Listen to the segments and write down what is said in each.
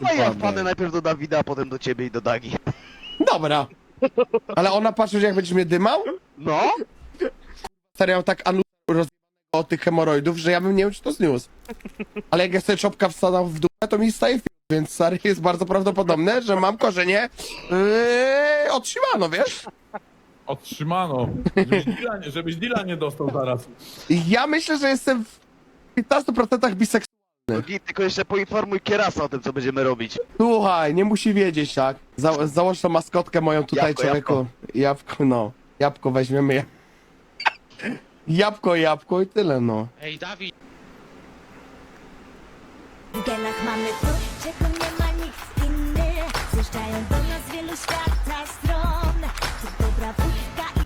Dawaj, ja wpadnę najpierw do Dawida, a potem do ciebie i do Dagi. Dobra. Ale ona patrzy, że jak będziesz mnie dymał? No? Stary, ja mam tak anu roz... od tych hemoroidów, że ja bym nie wiem, czy to zniósł. Ale jak ja sobie czopka wsadzam w dupę, to mi staje w więc stary, jest bardzo prawdopodobne, że mam korzenie yy, od Shimano, wiesz? Otrzymano. Żebyś deala, nie- żebyś deala nie dostał zaraz. Ja myślę, że jestem w 15% biseksualny. No git, tylko jeszcze poinformuj Kierasa o tym, co będziemy robić. Słuchaj, nie musi wiedzieć, tak? Za założ tą maskotkę moją tutaj, Jabłko, człowieku. Jabłko. no. Jabłko weźmiemy. ja- Jabłko, jabłko i tyle, no. Ej, Dawid, W genach mamy to, czego nie ma nikt inny Zjeżdżają do nas z wielu świata stron To dobra wódka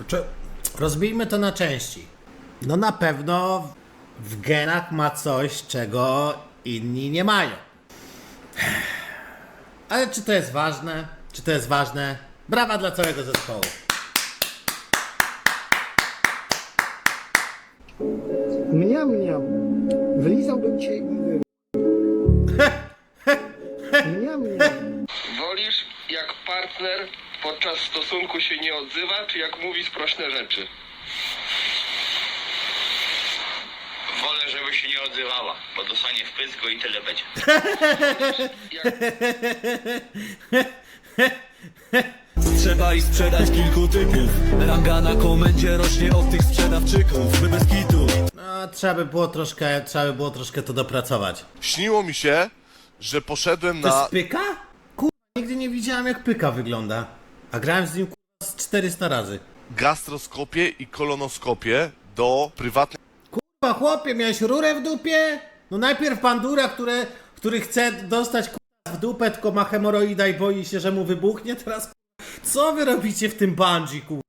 i Czy rozbijmy to na części. No na pewno w genach ma coś, czego inni nie mają. Ale czy to jest ważne? Czy to jest ważne? Brawa dla całego zespołu. Mniam, mniam. Wylizałbym cię i. Mniam, mniam. Wolisz, jak partner podczas stosunku się nie odzywa, czy jak mówi sprośne rzeczy? Wolę, żeby się nie odzywała, bo dostanie w pysko i tyle będzie. Trzeba i sprzedać kilku typów Ranga na komendzie rośnie od tych sprzedawczyków My bez kitu No, trzeba by było troszkę, trzeba by było troszkę to dopracować. Śniło mi się, że poszedłem To na... jest pyka? Kurwa, nigdy nie widziałem jak pyka wygląda. A grałem z nim kurwa z 400 razy. gastroskopię i kolonoskopię do prywatnej Kurwa, chłopie, miałeś rurę w dupie? No najpierw bandura, które, który chce dostać kurwa w dupę, tylko ma hemoroida i boi się, że mu wybuchnie. Teraz co wy robicie w tym bungee, kurwa?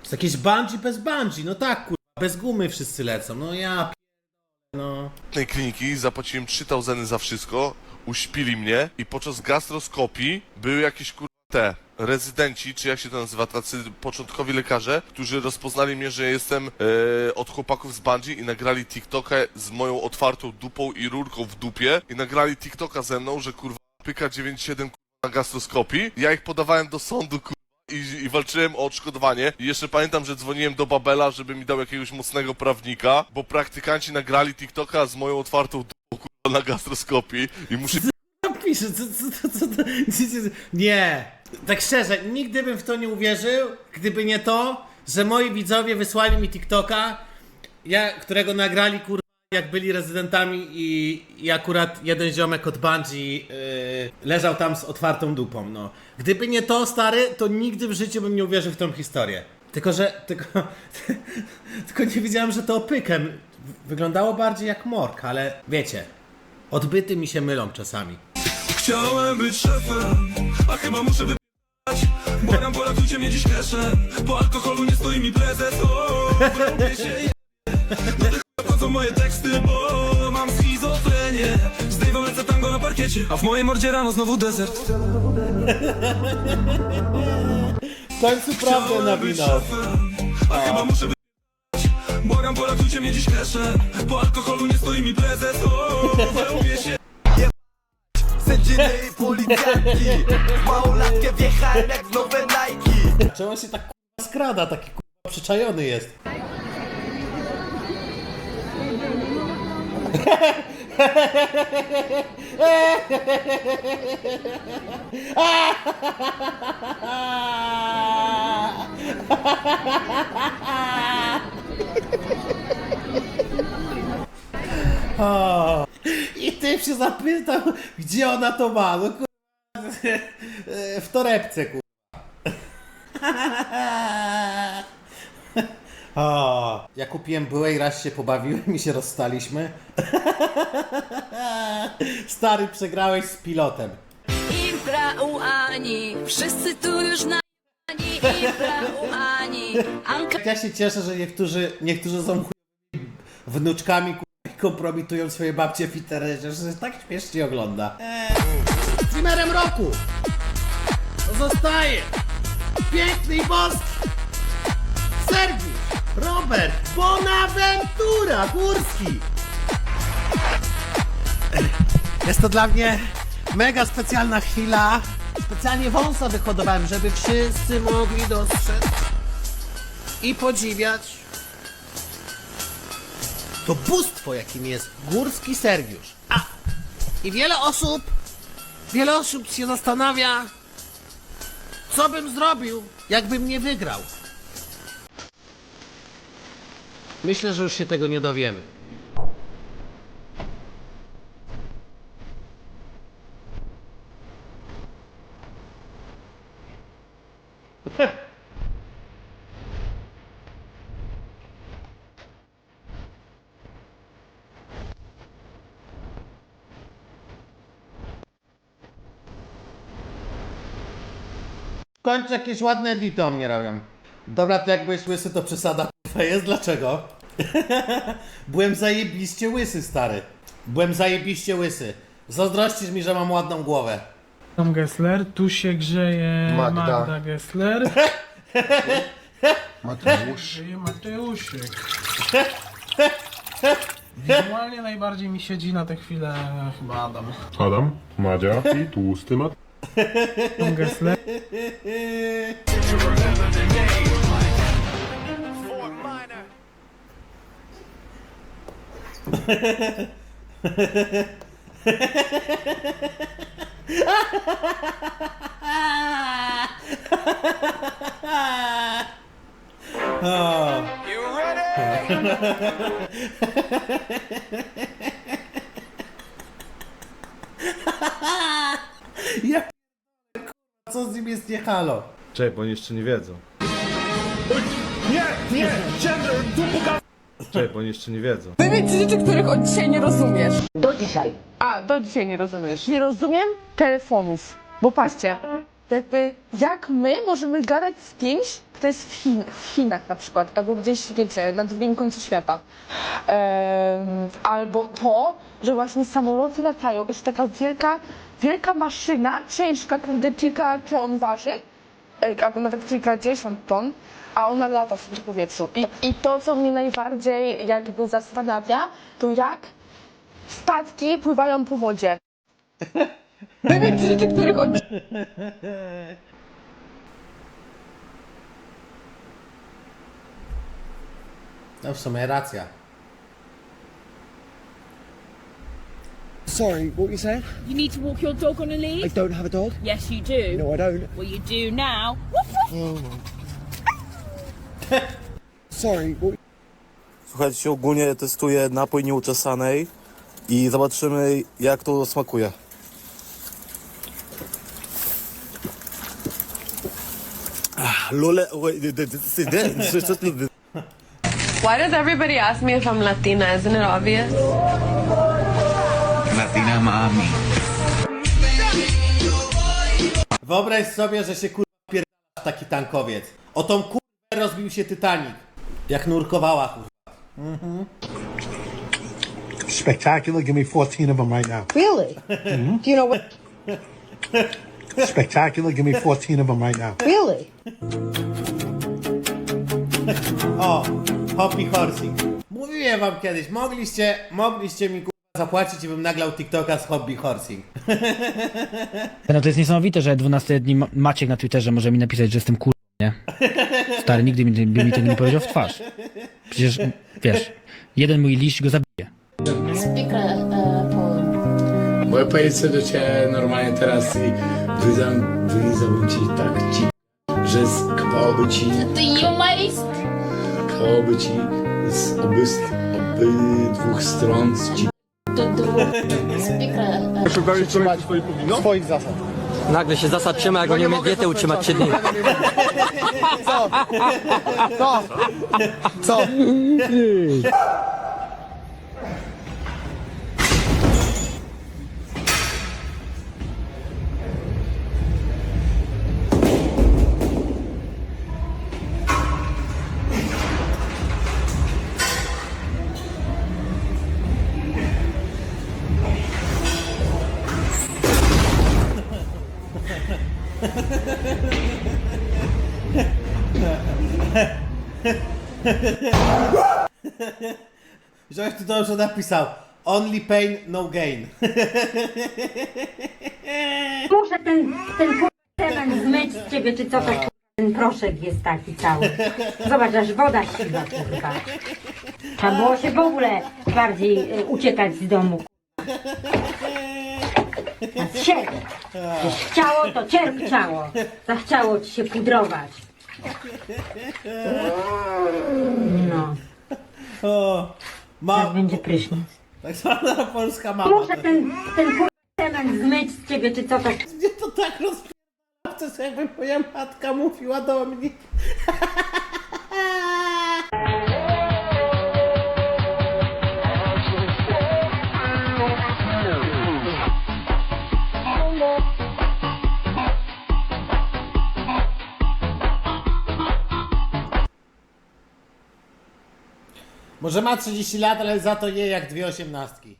Jest jakieś bungee bez bungee. No tak, kurwa, bez gumy wszyscy lecą. No ja no. kliniki, zapłaciłem 3000 za wszystko, uśpili mnie i podczas gastroskopii były jakieś kur... te rezydenci, czy jak się to nazywa, tacy początkowi lekarze, którzy rozpoznali mnie, że jestem e, od chłopaków z Bungie i nagrali TikToka z moją otwartą dupą i rurką w dupie i nagrali TikToka ze mną, że kurwa pyka 97 kurwa na gastroskopii. Ja ich podawałem do sądu kurwa i, i walczyłem o odszkodowanie. I jeszcze pamiętam, że dzwoniłem do Babela, żeby mi dał jakiegoś mocnego prawnika, bo praktykanci nagrali TikToka z moją otwartą kurwa na gastroskopii i muszę Co pisze? Co, co, co, co, co, Nie. Tak szczerze, nigdy bym w to nie uwierzył, gdyby nie to, że moi widzowie wysłali mi TikToka, ja, którego nagrali kurwa jak byli rezydentami i, i akurat jeden ziomek od Bungie yy, leżał tam z otwartą dupą, no. Gdyby nie to, stary, to nigdy w życiu bym nie uwierzył w tą historię. Tylko, że, tylko, tylko nie wiedziałem, że to opykem. Wyglądało bardziej jak morg, ale wiecie, odbyty mi się mylą czasami. Chciałem być szefem, a chyba muszę wypać Błagam, poratujcie mnie dziś kesze Po alkoholu nie stoi mi prezes O, wyrobię się je. Do tych moje teksty, bo mam schizofrenię. Z Dave'em lecę tango na parkiecie A w mojej mordzie rano znowu desert. W końcu prawdę Chciałem być szefem, a chyba muszę wypać mnie dziś kesze Po alkoholu nie stoi mi prezes O, się Sędziny i policjanci Małolatkę wjechałem jak w nowe Nike. Czemu się tak kurwa skrada, taki kurwa przyczajony jest? O, I ty się zapytał, gdzie ona to ma? No kurwa, w torebce kurwa. O, ja kupiłem byłej, raz się pobawiłem i się rozstaliśmy. Stary, przegrałeś z pilotem. Impra u Ani Wszyscy tu już na Ani Impra u Ani Anka Ja się cieszę, że niektórzy, niektórzy są wnuczkami i kompromitują swoje babcie w internecie, że tak śmiesznie ogląda. Eee, roku zostaje piękny i boski Robert Bonaventura Górski Jest to dla mnie mega specjalna chwila. Specjalnie wąsa wyhodowałem, żeby wszyscy mogli dostrzec i podziwiać to bóstwo, jakim jest górski Sergiusz. A! I wiele osób, wiele osób się zastanawia, co bym zrobił, jakbym nie wygrał. Myślę, że już się tego nie dowiemy. W końcu jakieś ładne edity o mnie robią. Dobra, to jak byłeś łysy, to przesada k***a jest. Dlaczego? Byłem zajebiście łysy, stary. Byłem zajebiście łysy. Zazdrościsz mi, że mam ładną głowę. Tam Gessler, tu się grzeje Magda. Magda, Gessler. Mateusz. Grzeje Mateusiek. Wizualnie najbardziej mi siedzi na tę chwilę chyba Adam. Adam, Madzia i tłusty mat. Tam Gessler. Ja p- co z nim jest nie halo? Czekaj, bo oni jeszcze nie wiedzą. Nie, nie, tu pokaż... Czekaj, bo oni jeszcze nie wiedzą. Wymień rzeczy, których od dzisiaj nie rozumiesz. Do dzisiaj. A, do dzisiaj nie rozumiesz. Nie rozumiem telefonów. Bo patrzcie, jakby jak my możemy gadać z kimś, kto jest w, Chin w Chinach na przykład, albo gdzieś, wiecie, na drugim końcu świata. Em, albo to, że właśnie samoloty latają, jest taka wielka, wielka maszyna, ciężka, kiedy kilka ton waży, e, albo nawet kilkadziesiąt ton, a ona lata w tym powietrzu. I, I to, co mnie najbardziej jakby zastanawia, to jak statki pływają po wodzie. Wymień rzeczy, których od No w sumie racja. Sorry, what you saying? You need to walk your dog on a lead? I don't have a dog. Yes, you do. No, I don't. Well, you do now. Sorry, what Słuchajcie, ogólnie testuję napój nieuczesanej i zobaczymy jak to smakuje. Ah, Lole, Why does everybody ask me if I'm Latina? Isn't it obvious? Mami. Wyobraź sobie, że się kurwa pierdalasz taki tankowiec. O tą kurwę rozbił się Titanic. Jak nurkowała kurwa. Spectacular. Give me 14 of them right now. Really? Do you know what? Spectacular. Give me 14 of them right now. Really? O, hobby horsing. Mówiłem wam kiedyś, mogliście, mogliście mi kurwa zapłacić i bym naglał TikToka z hobby horsing. No to jest niesamowite, że 12 dni Maciek na Twitterze może mi napisać, że jestem kur... nie? Stary, nigdy mi, by mi tego nie powiedział w twarz. Przecież, wiesz, jeden mój liść go zabije. Bo ja powiedzę do ciebie normalnie teraz i wyzam, wylizałbym ci tak ci, że kapałoby ci, kapałoby ci z obydwóch stron z ci. Swoich zasad. Nagle się zasad trzyma, jak nie umie dietę utrzymać 3 dni. Co? Co? Żeś tu dobrze napisał. Only pain, no gain. Muszę ten, ten kur- cement zmyć z ciebie, czy co to ten proszek jest taki cały. Zobacz, aż woda siwa, kurwa. Trzeba było się w ogóle bardziej y, uciekać z domu. Cierp. Chciało, to cierpczało. Zachciało ci się pudrować. No, O, ma, tak będzie prysznic. tak zwana polska mama. Muszę ten, ten kur- cement zmyć z ciebie, czy co to Mnie to tak rozpierdala, to jest jakby moja matka mówiła do mnie. Może ma 30 lat, ale za to je jak dwie osiemnastki.